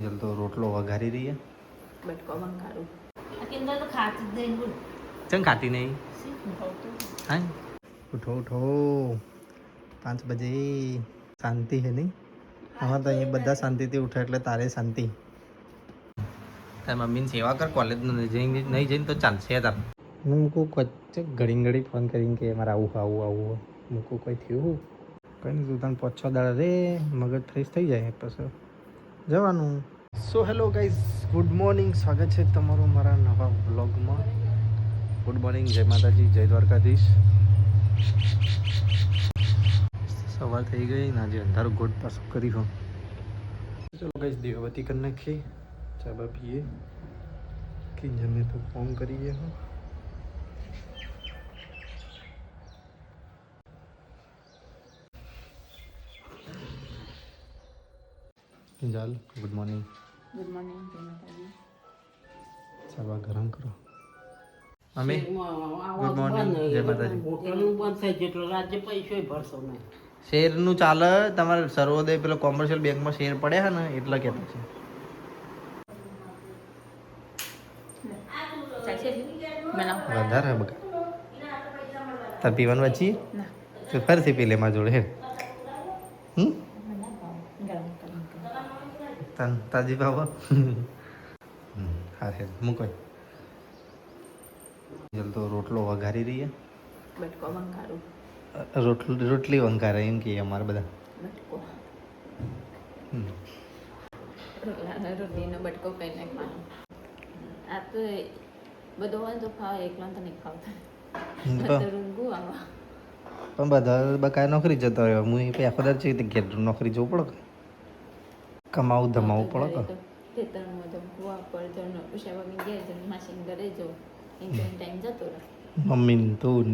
જલ તો રોટલો વઘારી રહ્યા બટકો વઘારું. આ કેન્દ્ર તો ખાતી જ નહીં બોલ. ચમ ખાતી નહીં? હા ઉઠો ઉઠો. પાંચ બજે શાંતિ છે નહીં? અમારે તો અહીંયા બધા શાંતિથી ઉઠે એટલે તારે શાંતિ. તારી મમ્મીની સેવા કર કોલેજ જઈને નહીં જઈને તો ચાલશે તાર. મૂકું વચ્ચે ઘડી ઘડી ફોન કરીને કે મારે આવું આવું આવું મૂકું કોઈ થયું? કંઈ નહીં તું તને પાંચ છ દાડા રે મગજ ફ્રેશ થઈ જાય પછી. જવાનું. So hello guys good morning સ્વાગત છે તમારું મારા નવા વ્લોગમાં ગુડ મોર્નિંગ જય માતાજી. જય દ્વારકાધીશ. સવાર થઈ ગઈ ને આજે અંધારું ગોટ પાછું કરી હું. ચલો ગાઈઝ દેવવતી કરી નાખીએ. ચા બા પીએ કે જમે તો ફોન કરીએ હું. ચાલ ગુડ મોર્નિંગ ગુડ મોર્નિંગ જય માતાજી ગરમ કરો અમે ગુડ મોર્નિંગ જય માતાજી. હોટલનું બંધ થાય જેટલો રાજ્ય પૈસો ભરશો નહીં. શેરનું ચાલે તમારે સર્વોદય પેલો કોમર્શિયલ બેંકમાં શેર પડ્યા છે ને એટલે કહેતા છે વધારે બગા તાર પીવાનું વચ્ચી ના. તો ફરીથી પી લે મારા જોડે હે હમ મને ભાવ ગરમ ગરમ ગરમ. તન તાજી બાબા હા હે મૂકો જલ તો રોટલો વઘારી રહીએ બટકો બંગાળું રોટલી રોટલી વંગારે એમ કે અમારે બધા બટકો રોટલીનો બટકો કઈ નાખવાનો આ તો બધો તો નહીં પણ રૂંગું આવા પણ બધા બકાય નોકરી જતો રહ્યો હું એ આખો દર છે ઘેર નોકરી જવું પડે કમાવું ધમાવું પડે તો ખેતરમાં પર ઉષા માસી ઘરે ટાઈમ જતો રહે. મમ્મી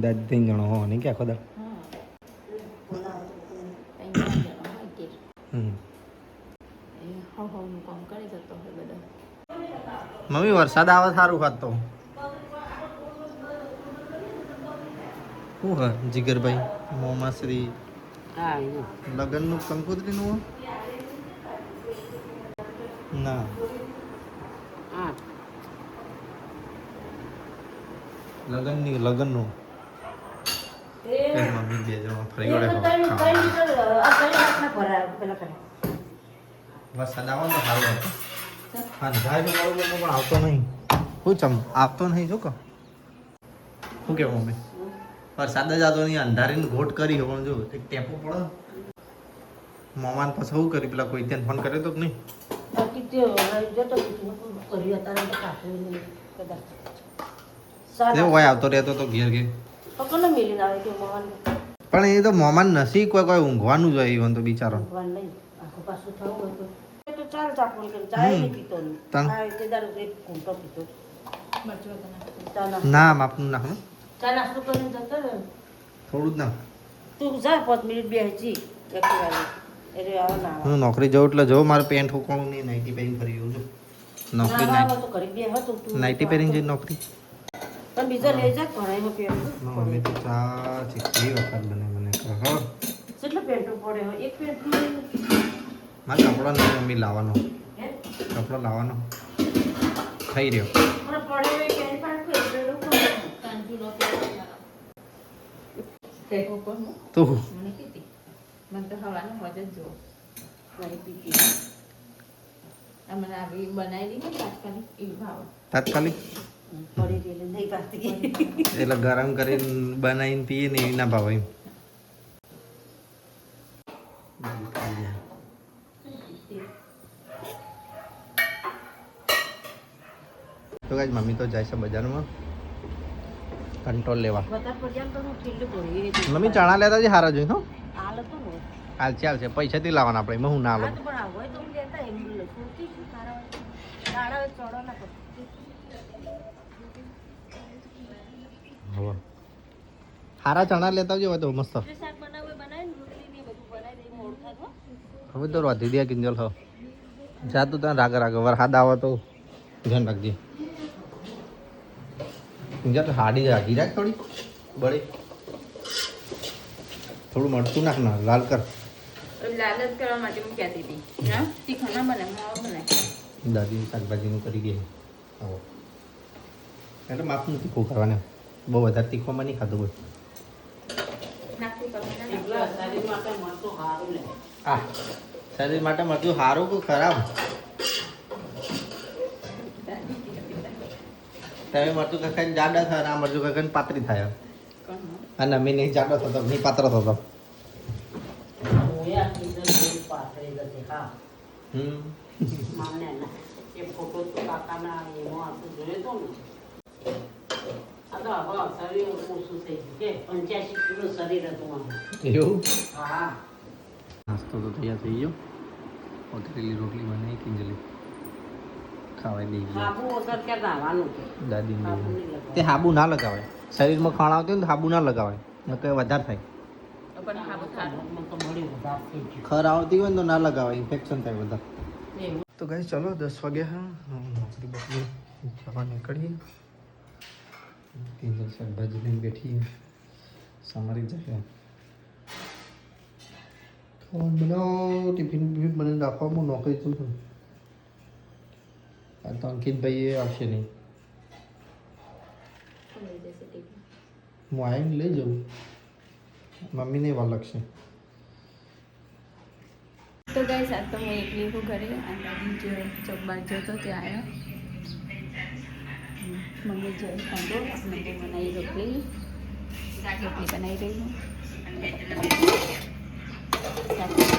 દાદી ત્રણ જણો હો ને કે આખો દર હા. ટાઈમ જવાનો હોય ઘેર. હમ. એ હવ હવનું કામ કરી જતો હોય બધા. મમ્મી વરસાદ આવે સારું ખાતો શું હે જીગરભાઈ મોમાશ્રી? લગ્નનું કંકોત્રીનું હે? ના. હા લગ્નની લગ્નનું. મમ્મી બે જણા ફરી વળે ખાવા. વરસાદ આવે ને તો સારું હતું હા જાય તો બરોબર પણ આવતો નહીં. શું ચમ આવતો નહીં જો કે શું કેવું મમ્મી? વરસાદ જ આવતો નહીં અંધારીને ઘોટ કરી પણ જો એક ટેપો પડે. મમાન પછી શું કરી પેલા કોઈ ત્યાં ફોન કર્યો તો કે નહીં? હોય આવતો રહેતો તો ઘેર ઘેર? પણ એ તો મોમાન નસી કોઈ કોઈ ઊંઘવાનું જ હોય ઈવન તો બિચારો. ના માપનું નાખનું થોડું જ ના તું જા પાંચ મિનિટ બેસી હું નોકરી જાઉં એટલે જો મારે પેન્ટ હુકવાનું નહીં નાઇટી પહેરીને ફરી જઉં છું. નોકરી નાઇટ પહેરીને જઈને નોકરી? પણ બીજો લઈ જા ઘણામાં પેન્ટ મમ્મી તો ચા ચીકલી વખત બને મને. કહો કેટલો પેન્ટ પડે? હોય એક પેન્ટ મારે કપડો નહીં મમ્મી લાવવાનો. હે? કપડો લાવવાનો. થઈ રહ્યો. તું મને તો હવાનું મજા જ જો મારી પીતી મને આવી બનાવી ને તાત્કાલિક? એ ભાવ. તાત્કાલિક? પડી ગયેલી નહીં પાતી એટલે ગરમ કરીને બનાવીને પીએ ને એના ભાવ એમ. તો કાંઈ મમ્મી તો જાય છે બજારમાં. કંટ્રોલ લેવા. મમ્મી ચણા લેતા જે હારા જોઈ હો. હાલ ચાલ છે પૈસાથી લાવવાના આપણે એમાં હું ના લઉં. હવે. હારા ચણા લેતા આવજો હોય તો મસ્ત. હવે તો રોધી દે કિંજલ હો. જા તું ત્યાં રાગે રાગે વરસાદ આવે તો ધ્યાન રાખજે. કિંજલ હાડી રાખી રાખ થોડી બળી. થોડું મરચું નાખ ના લાલ કર. લાલચ કરવા માટે મૂકી હતી. હા? તીખો ના બને મોડો બને દાદી શાકભાજીનું કરી ગઈ આવો. એટલે માપનું તીખું કરવાનું બહુ વધારે તીખવામાં નહીં ખાધું હોય. ના ને. આ. શરીર માટે મળતું સારું કે ખરાબ? તમે મરચું કાકા જાડા થાય આ મરચું કાકા પાતળી થાય? અને અમે નહીં જાડો થતો નહીં પાત્ર થતો ઓયા કીધું જેવી પાથરી જતી હા હમ એ ફોટો તો કાકાના એમાં આપણે જોયો તો ને આ તો હવે શરીર ઓછું થઈ ગયું કે પંચ્યાસી કિલો શરીર હતું આનું એવું હા નાસ્તો તો તૈયાર થઈ ગયો પથરેલી રોટલી બનાવી કિંજલી ખાવાઈ દઈ દાદી હાબુ તે હાબુ ના લગાવાય શરીરમાં ખાણ આવતી હોય ને હાબુ ના લગાવાય નકર વધારે થાય ખર આવતી હોય તો ના લગાવે ઇન્ફેક્શન થાય બધા. તો ગઈ ચલો દસ વાગ્યા હા. નોકરી બકરી જવા નીકળીએ. કિંજલ શાકભાજી લઈને બેઠીએ સમારી ખાવાનું બનાવો ટિફિન બિફિન મને રાખવા હું નોકરી છું. છું આ તો અંકિતભાઈ એ આવશે નહીં. હું આવીને લઈ જાઉં. મમ્મીને વાર લાગશે. તો ગાઈસ આજ તો હું એકલી હું ઘરે અને દાદી જે ચોક બાર જતો ત્યાં આવ્યો. મમ્મી જે કંડો મમ્મી બનાવી રોટલી. રોટલી બનાવી રહી હું.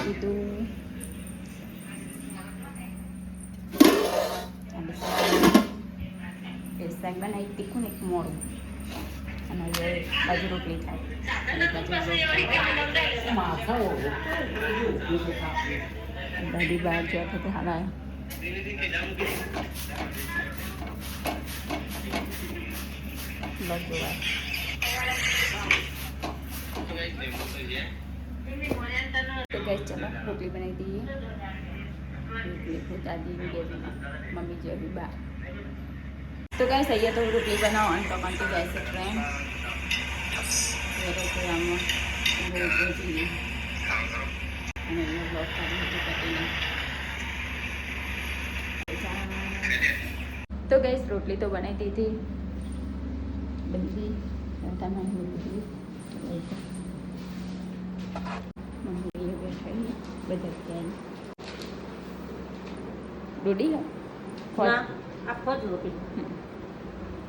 કીધું. એક બનાવી તીખું ને એક મોડું. અને હવે બાજુ રોટલી થાય. દાદી બહાર ગયા તો જોવા તો ગઈ ચલો, રોટલી બનાવી દઈએ. રોટલી દાદી મમ્મી જે અભી બહાર તો ગઈ અહીંયા તો રોટલી બનાવવાનું તો કંટી જાય છે ટ્રેન રસોડામાં રોટલી જોઈએ અને એનો બ્લોગ સારી રીતે કટીને તો ગઈશ રોટલી તો બનાવી દીધી બધી તમે બધી મમ્મી બેઠા બધા ત્યાં ડોડી લો ના આખો જ રોટી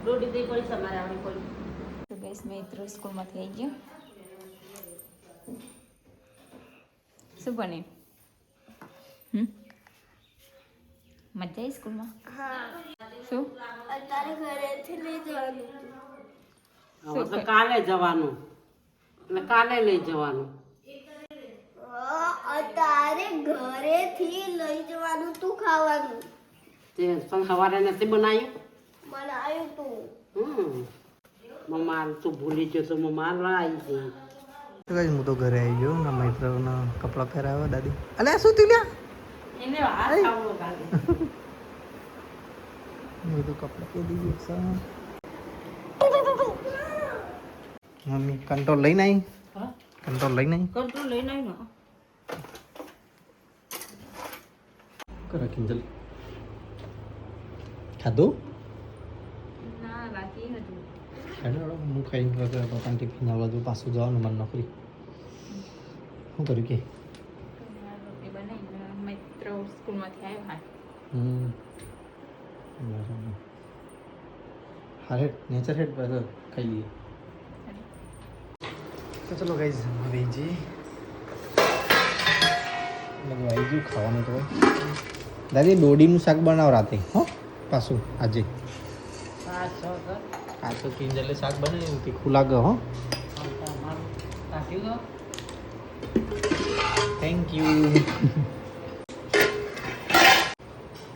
રોટી દઈ પડી તમારે આવડી પડી તો ગેસ મેં મિત્રો સ્કૂલમાંથી આવી ગયો. શું બને? હમ? મજા આવી સ્કૂલમાં? શું? અત્યારે ઘરેથી લઈ જવાનું. તો કાલે જવાનું. એટલે કાલે લઈ જવાનું. અત્યારે ઘરેથી લઈ જવાનું તું ખાવાનું. તે પણ સવારે નથી બનાવ્યું? બનાવ્યું તું હમ મમ્મા તું ભૂલી ગયો તો લાવી દે તો કઈ હું તો ઘરે આવી ગયો ના મૈત્રોના કપડાં પહેરાવ્યા દાદી અલે શું થયું લ્યા એને વાત તો કપડાં પહેરી ગયો સા મમ્મી કંટ્રોલ લઈને આવી હા કંટ્રોલ લઈને આવી કંટ્રોલ લઈને આવ્યો કરે કિંજલ ખાધું ના બાકી હતું. હેડો હેડો હું ખાઈ ગયો પોતાની ટિફિન આવવા દઉં પાછું જવાનું મને નોકરી. શું કર્યું કે? રોટલી સ્કૂલમાંથી આવ્યો. હમ. બરાબર. હા હેડ નેચર હેડ બરાબર ખાઈ લઈએ તો ચલો ગાઈઝ હવે જે ગયું ખાવાનું તો. દાદી દોડીનું શાક બનાવ રાતે હો પાછું આજે. આ તો કિંજલે શાક બનાવ્યું તીખું લાગે હો. થેન્ક યુ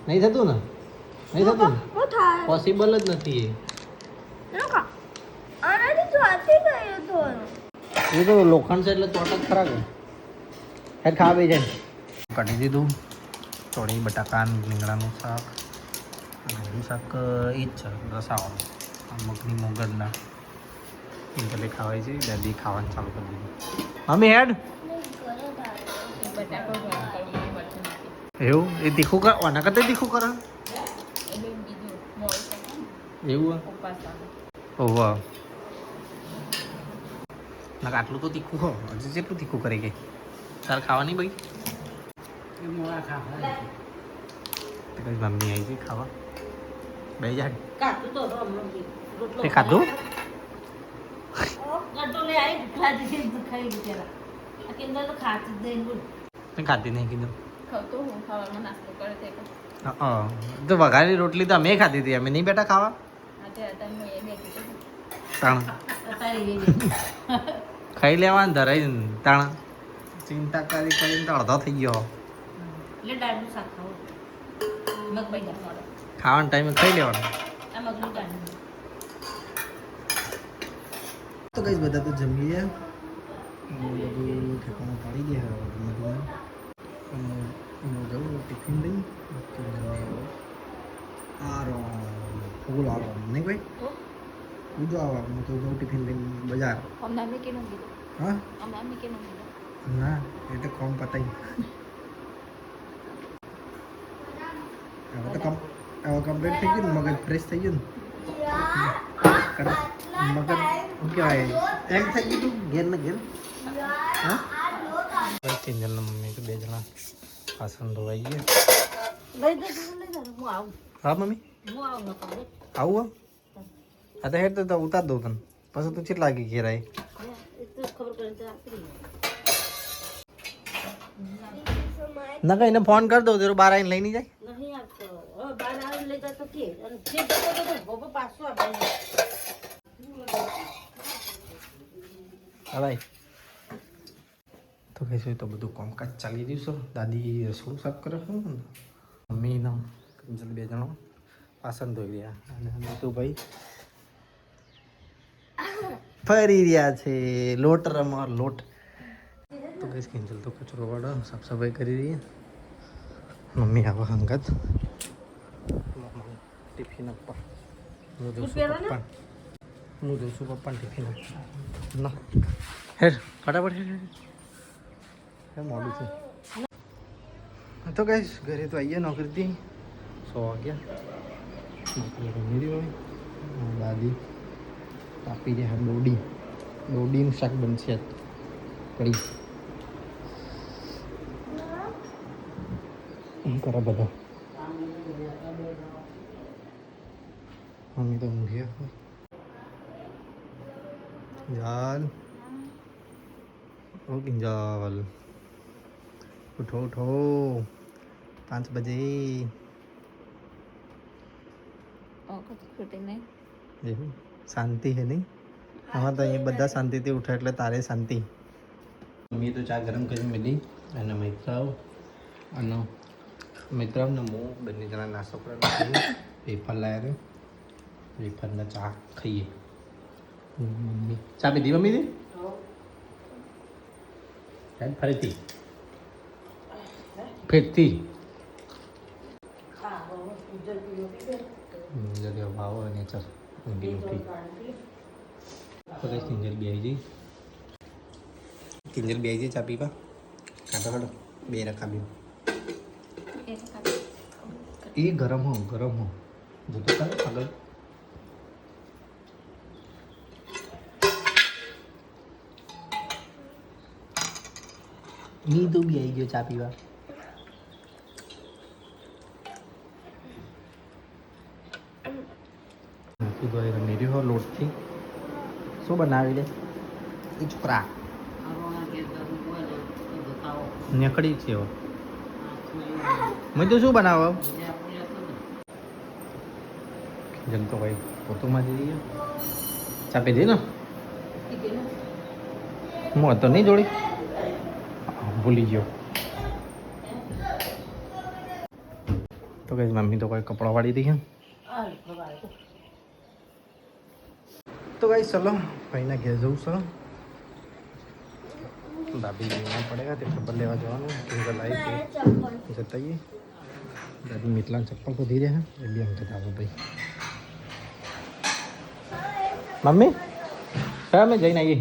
નહીં થતું ને? નહીં થતું ને? પોસિબલ જ નથી એ. એ તો લોખંડ છે એટલે ચોટ જ ખરા કે. હેડ ખાવા બે જાય. કાઢી દીધું. થોડી બટાકા રીંગણાનું શાક. એનું શાક એ જ છે રસાવાળું. મગની મોગરના. ભલે ખાવાય છે દાદી ખાવાનું ચાલુ કરી દીધું. મમ્મી હેડ. એ એવું? એ તીખું કર આના કરતા તીખું કરે? એવું. ઓવા ના આટલું તો તીખું હો હજી જેટલું તીખું કરી ગઈ તાર ખાવાની ભાઈ? મમ્મી આવી છે ખાવા? બે કાતું તો ખાધું? ખાતી નહીં મેં ખાધી નહીં કીધું તે તો. વઘારી રોટલી તો અમે ખાધી હતી. અમે નહીં બેટા ખાવા. તાણ. ખાઈ લેવાનું ધરાઈ તાણ. ચિંતા કરી કરીને તો અડધો થઈ ગયો. એટલે દાળનું શાક ખાવું. મગભાઈ દાળ મળે ખાવાના ટાઈમે ખાઈ લેવાનું. તો કઈ બધા તો જમી ગયા. બધું ઠેકાણું પાડી ગયા હવે બધું હું જાઉં ટિફિન લઈ. આરો ફૂલ આરો. નહીં ભાઈ? જો આવા હું તો જાઉં ટિફિન લઈને બજાર. કીધું? હા? કીધું? ના એ તો કોમ પતાવી હવે તો કમ હવે કમ્પ્લીટ થઈ ગયું મગજ ફ્રેશ થઈ ગયું મગજ શું કહેવાય એમ થઈ ગયું તું ઘેર ને ઘેર હા ત્રણ જણના મમ્મી તો બે જણા વાસણ ધોવાઈ ગયા લઈ લઈ હું આવું હા મમ્મી હું આવું હા તો હેડ તો ઉતાર દઉં તને પછી તું ચેટ લાગી ઘેર આવી ના કઈ ફોન કરી દઉં તો બાર આવીને જાય નહીં હવે જાય તો કે, અને જે જતો તો બપોર પાછો આપણે હા, ભાઈ. તો કહીશું તો બધું કામકાજ ચાલી રહ્યું છે. દાદી રસોડું સાફ કરે છે મમ્મી ના કંજલ બે જણો વાસણ ધોઈ રહ્યા અને અમે તો ભાઈ ફરી રહ્યા છે. લોટ. રમવા લોટ તો કિંજલ તો કચરો વાળો સાફ સફાઈ કરી રહી મમ્મી આવા હંગત. ટિફિન આપવા હું જોઉં છું પપ્પા હું જોઉં છું પપ્પાને ટિફિન આપવા ના. હેર ફટાફટ હેર મોડું છે. તો કઈશ ઘરે તો આવીએ નોકરીથી સો વાગ્યા. નોકરી રમી હોય દાદી કાપી રહ્યા દોડી. દોડીનું શાક બનશે આજ. કડી એમ કરે બધા. મમ્મી તો ઊંઘ્યા હોય જાલ ઓ કિંજાલ ઉઠો ઉઠો પાંચ બજે શાંતિ હે નહીં હા તો અહીંયા બધા શાંતિથી ઉઠે એટલે તારે શાંતિ મમ્મી તો ચા ગરમ કરી મળી અને મૈત્રાવ અને મૈત્રાવને હું બંને જણા નાસ્તો કરવા પેપર લાવ્યા વેફરના ચા ખાઈએ મમ્મી ચા પીધી મમ્મી દી ચાલ ફરીથી ફેરથી જગ્યા ભાવ અને ચાલ ઊંઘી ઉઠી તો કિંજલ બે આવી જઈ કિંજલ બે આવી જઈ ચા પીવા કાઢો કાઢો બે રખા બે એ ગરમ હો ગરમ હો જોતો આગળ ની તો બી આવી ગયો ચા પીવા. રહ્યો લોટથી. શું બનાવી દે એ છોકરા. નેકડી છે મેં તો શું બનાવો? જેમ તો ભાઈ પોતુમાં જઈ ગયા ચાપી દે ને. હું હતો નહીં જોડી? ભૂલી ગયો. તો કઈ મમ્મી તો કોઈ કપડાં વાળી દી તો કઈ ચલો, ભાઈના ઘેર જવું છે. દાદી લેવા પડેગા તે ખબર લેવા જવાનું. કિંજલ આવી કે જતા આવીએ દાદી મિતલાન ચપ્પલ તો ધીરે હે એ બી અંકિત આવો ભાઈ. મમ્મી હા અમે જઈને આવીએ.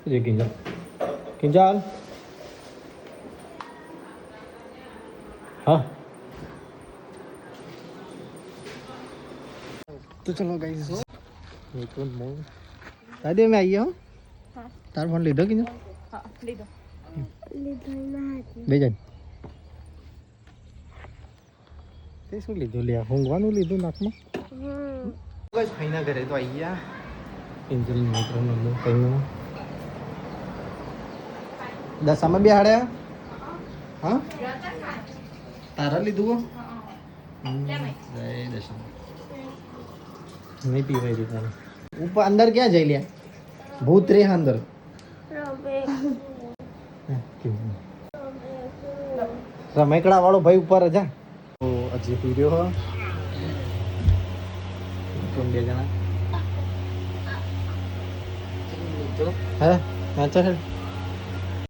હા જે કિંજલ કિંજલ હા તો ચલો ગાઈસ એક મોર દાદી અમે આવીએ હો તાર ફોન લીધો કિંજલ હા લીધો બે જાય તે શું લીધું લ્યા ઊંઘવાનું લીધું નાકમાં બસ ભાઈના ઘરે તો આવી ગયા કિંજલ મિત્ર નંબર કઈમાં દશામાં બે હાડ્યા હા? તારા લીધું દશામાં. નહીં પીવાય દીધા ઉપર અંદર ક્યાં જઈ લ્યા? ભૂત રે અંદર. રમેકડા વાળો ભાઈ ઉપર જા. તો હજી પી રહ્યો હો. કોણ બે જણા? હે હા ચાલ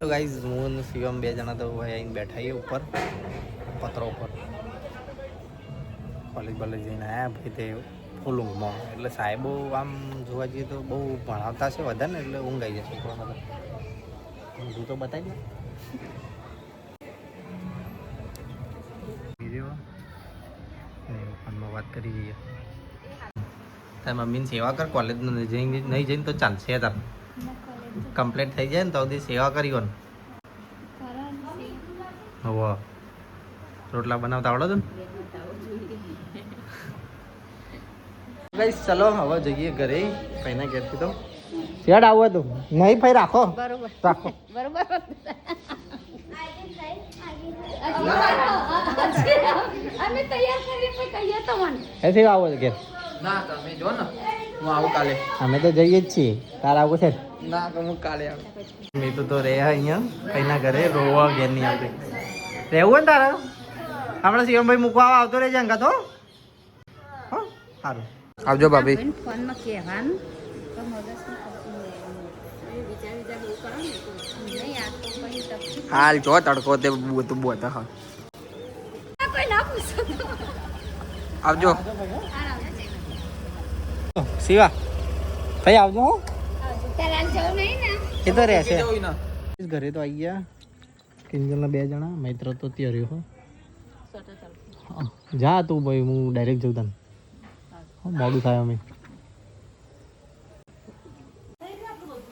તો ગાઈઝ હું અને શિવમ બે જણા તો ભાઈ આવીને બેઠા છીએ ઉપર પત્રો ઉપર. કોલેજ બોલેજ જઈને આવ્યા ભાઈ તે ફૂલ ઊંઘમાં એટલે સાહેબો આમ જોવા જઈએ તો બહુ ભણાવતા છે વધારે ને એટલે ઊંઘ આવી જશે થોડા બધા. ઊંઘું તો બતાવી દે. ફોનમાં વાત કરી. જઈએ તારી મમ્મીની સેવા કર જઈને નહીં જઈને તો ચાલશે તાર. કમ્પ્લીટ થઈ જાય ને તો સેવા કરી હોય ને. હવે. રોટલા બનાવતા આવડો ને? ગાઈસ ચલો હવે જઈએ ઘરે ફઈના ઘેરથી તો. શેડ આવું હતું? નહીં ભાઈ રાખો. બરોબર. રાખો. બરોબર. અમે તૈયાર કરી પછી કહીએ તમને એથી આવો છે ઘેર. ના તમે જો ને. હું આવું કાલે. અમે તો જઈએ જ છીએ. તારા આવું છે? ના તો હું કાલે આવું. મેં તો તો રહે અહીંયા કઈના ઘરે રોવા ઘેર નહીં આવતી રહેવું ને તારે? આપણે શિવમભાઈ મૂકવા આવતો રહેજે અંકા તો. હો સારું. આવજો ભાભી. ફોનમાં કહેવાનું. તો મગજ વિચાર વિચાર બહુ કરો ને. નહીં આ તો કઈ હાલ જો તડકો તે બધું બોત હા. કોઈ ના પૂછો આવજો. શિવા ભાઈ આવજો એ તો રહેશે. ઘરે તો આવી ગયા. કિંજલના બે જણા મૈત્ર તો ત્યાં રહ્યો હો. જા તું ભાઈ હું ડાયરેક્ટ જઉં તને. મોડું થાય અમે.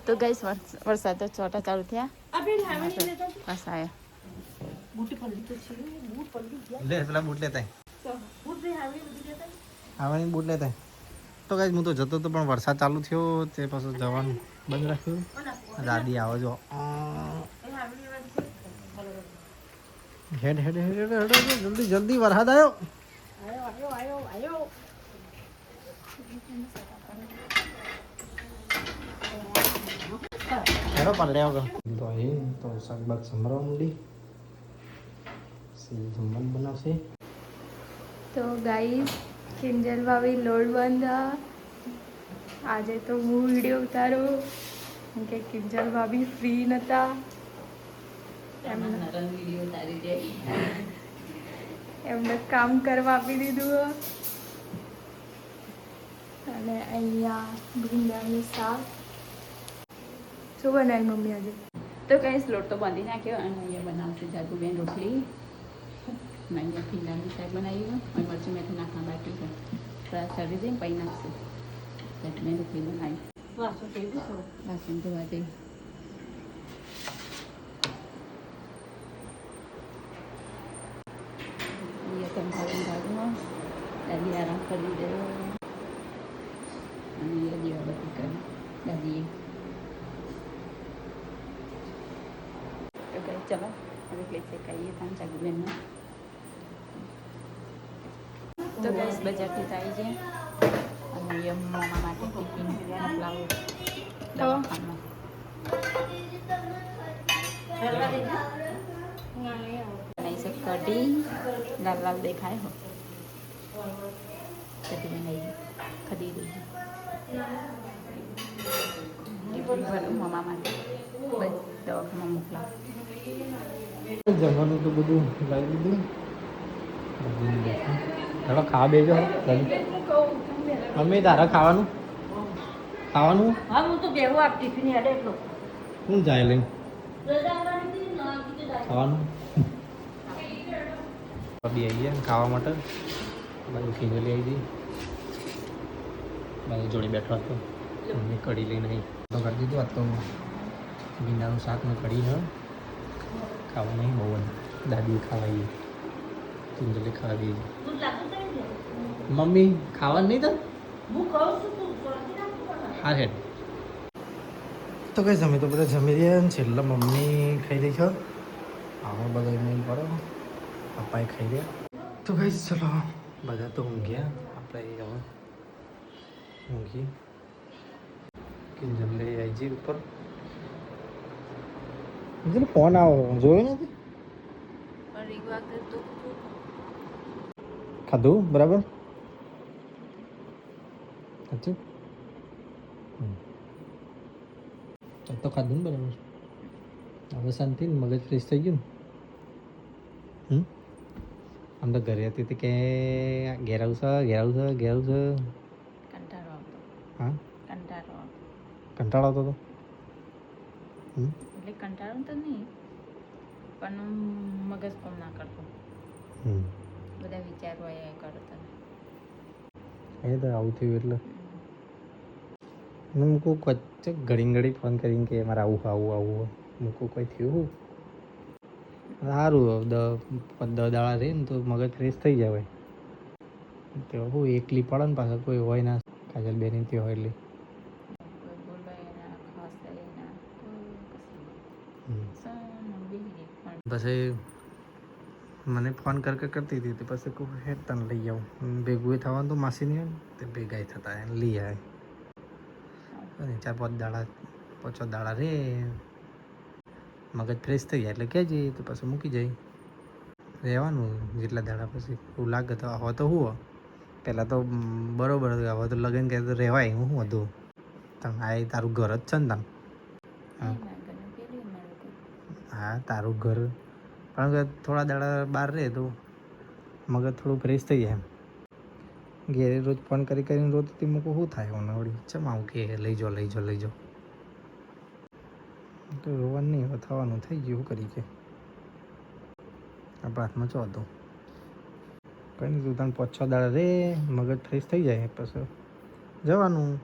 તો ગઈસ વરસાદ તો ચોટા ચાલુ થયા. બસ આયા. લે પેલા બૂટ લેતા આવવાની બૂટ લેતા તો કાંઈ હું તો જતો હતો પણ વરસાદ ચાલુ થયો તે પાછું જવાનું બંધ રાખ્યું. દાદી આવો જો. હેડ હેડ હેડ હેડ હેડ જલ્દી જલ્દી વરસાદ આવ્યો હેડો પલડ્યા તો એ તો શાકભાગ સંભળવા માંડી જમવાનું બનાવશે. તો ગાઈસ કિંજલ ભાભી લોડ બાંધા આજે તો હું વીડિયો ઉતારો. કેમ કે કિંજલ ભાભી ફ્રી નતા. એમને કામ કરવા આપી દીધું અને અહીંયા ભીંડાનું શાક. શું બનાવી મમ્મી આજે? તો કઈ લોટ તો બાંધી નાખ્યો અને અહીંયા બનાવશે જાગુબેન રોટલી. અહીંયા ભીંડાનું શાક બનાવ્યું અને મરચું મેથી નાખવા બાકી છે થોડા સરી જઈને પછી નાખશું. મેં નથી બનાવી વાસણ ધોવા જઈ દાદી આરામ કરી દે અને અહીંયા દીવાબત્તી કરી. દાદીએ તો કઈ ચલો હવે પ્લેસ શેકાઈએ ત્યાં જાગુબેનનો તો ગેસ બજારથી થાય છે અને યમવા માટે ટિફિન મોકલાવો દવાખાનું નહીં છે કઢી લાલ લાલ દેખાય હો. કઢી નહીં ખદી દઈ મમા માટે. બસ દવાખામાં મોકલાવો. જમવાનું તો બધું લાવી દીધું. ચાલો ખાવા બેજો. મમ્મી તારા ખાવાનું? ખાવાનું? હા હું તો બેહું આપ ટિફિન હેડે એટલો. હું જાય લઈ ખાવાનું? બી આવી ગયા ખાવા માટે. બાજુ ખીંજલી આવી ગઈ. બાજુ જોડે બેઠો હતો. મમ્મી કઢી લઈને આવી તો કરી દીધું આ તો ભીંડાનું શાક ને કઢી છે ખાવા નહીં બહુ દાદી ખાવાઈ ખાવા ખાવી મમ્મી ખાવાનું નહીં તો હા હેડ. તો કઈ જમી તો બધા જમી રહ્યા ને છેલ્લા મમ્મી ખાઈ રહી છો. અમે બધા નહીં પડો. પપ્પાએ ખાઈ રહ્યા. તો કઈ ચલો બધા તો ઊંઘ્યા આપણે હવે ઊંઘી. કિંજલ લઈ આવી જઈ ઉપર. ફોન આવો. જોયો નથી? ખાધું? બરાબર? સાચું Hmm. તો ખાધું ને બરાબર હવે શાંતિ ને મગજ ફ્રેશ થઈ ગયું ને હમ આમ તો ઘરે હતી કે ઘેર આવશે ઘેર આવશે ઘેર આવશે કંટાળો આવતો હા કંટાળો કંટાળો આવતો હતો હમ એટલે કંટાળો તો નહીં પણ મગજ કોમ ના કરતો હમ બધા વિચારો એ કરતા એ તો આવું થયું એટલે ને મૂકું વચ્ચે ઘડી ઘડી ફોન કરીને કે મારે આવું આવું આવું. મૂકું કોઈ થયું સારું દ દાડા રહે ને તો મગજ ફ્રેશ થઈ જાય તો હું એકલી પડે ને પાછળ કોઈ હોય ના. કાજલ બેન ત્યાં હોય એટલે. કોઈ કોઈ પછી મને ફોન કર કર કરતી હતી તે પછી કહું હેડ તને લઈ આવું. ભેગું થવાનું તો માસી નહીં તે ભેગાઈ થતા લઈ આવે અને ચાર પાંચ દાડા પાંચ છ દાડા રે. મગજ ફ્રેશ થઈ જાય એટલે કહેજે તો પછી મૂકી જાય. રહેવાનું જેટલા દાડા પછી. એવું લાગે તો હવે તો હું પહેલાં તો બરોબર હવે તો લગ્ન કહે તો રહેવાય હું શું હતું? તમે આ તારું ઘર જ છે ને તમે? હા તારું ઘર. પણ થોડા દાડા બહાર રહે તો મગજ થોડું ફ્રેશ થઈ જાય એમ. ઘેરે રોજ ફોન કરી કરીને રોજ તે મૂકું શું થાય મને વળી ચમ આવું કે લઈ જાઓ લઈ જાઓ લઈ જાઓ. તો રોવાનું નહીં હવે થવાનું થઈ ગયું કરી કે? આપણા હાથમાં ચો હતું. કંઈ નહીં તું તને પાંચ છ દાડા રે મગજ ફ્રેશ થઈ જાય પછી જવાનું.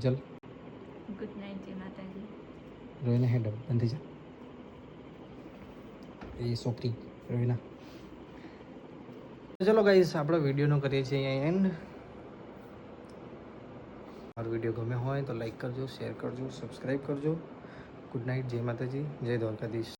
ચલ. ગુડ નાઇટ જય માતાજી. રોઈને હેડ બંધી જા. એ છોકરી રવિના ચલો ગાઈસ આપણે વિડીયોનો કરીએ છીએ અહીંયા એન્ડ મારો વીડિયો ગમે હોય તો લાઈક કરજો શેર કરજો સબસ્ક્રાઈબ કરજો. ગુડ નાઇટ જય માતાજી, જય દ્વારકાધીશ.